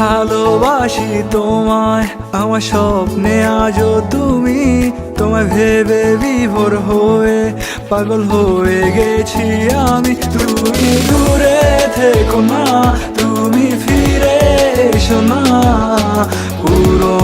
ভালোবাসি তোমায়, আমার স্বপ্নে আজও তুমি। তোমায় ভেবে বিভোর হয়ে, পাগল হয়ে গেছি আমি। তুমি দূরে থেকো না, তুমি ফিরে এসো না। পুরনো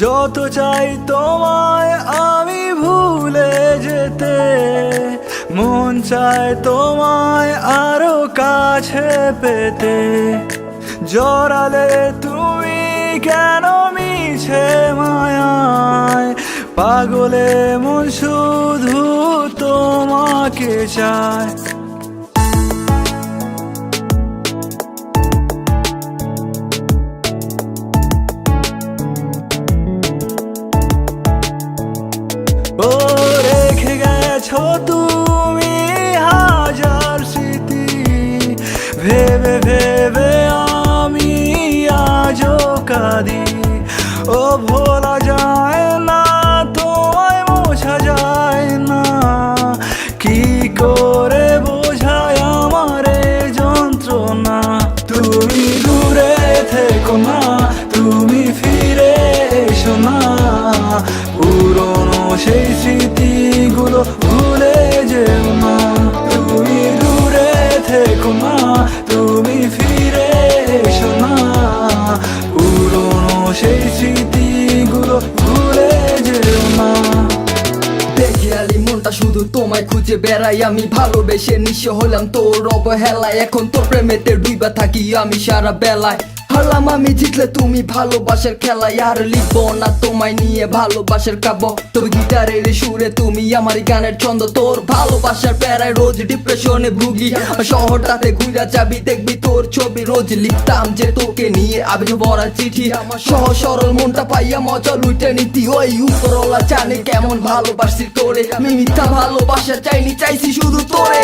যত চাই তোমায় আমি ভুলে যেতে। মন চায় তোমায় আরও কাছে পেতে। জড়ালে তুমি কেন মিছে মায়ায়? পাগলে মন শুধু তোমাকে চায়। কাঁদি ও ভোলা যায় শুধু তোমায় খুঁজে বেড়াই আমি ভালোবেসে নিঃস্ব হলাম তোর অবহেলায়। এখন তোর প্রেমেতে ডুইবা থাকি আমি সারা বেলায় হারলাম আমি জিতলে তুমি ভালোবাসার খেলায় আর লিখব না, তোমায় নিয়ে ভালোবাসার কাব্য। তবে গিটারের সুরে তুমি আমার গানের ছন্দ, তোর ভালোবাসার প্যারায় রোজ ডিপ্রেশনে ভুগি। শহরটাতে ঘুরা যাবি, দেখবি তোর ছবি রোজ লিখতাম যে তোকে নিয়ে আবেগ ভরা চিঠি। আমার সহজ সরল মনটা পাইয়া মজা লুটে নিতি, ওই উপরওয়ালা জানে কেমন ভালোবাসি তোরে। আমি মিথ্যা ভালোবাসা চাইনি, চাইছি শুধু তোরে।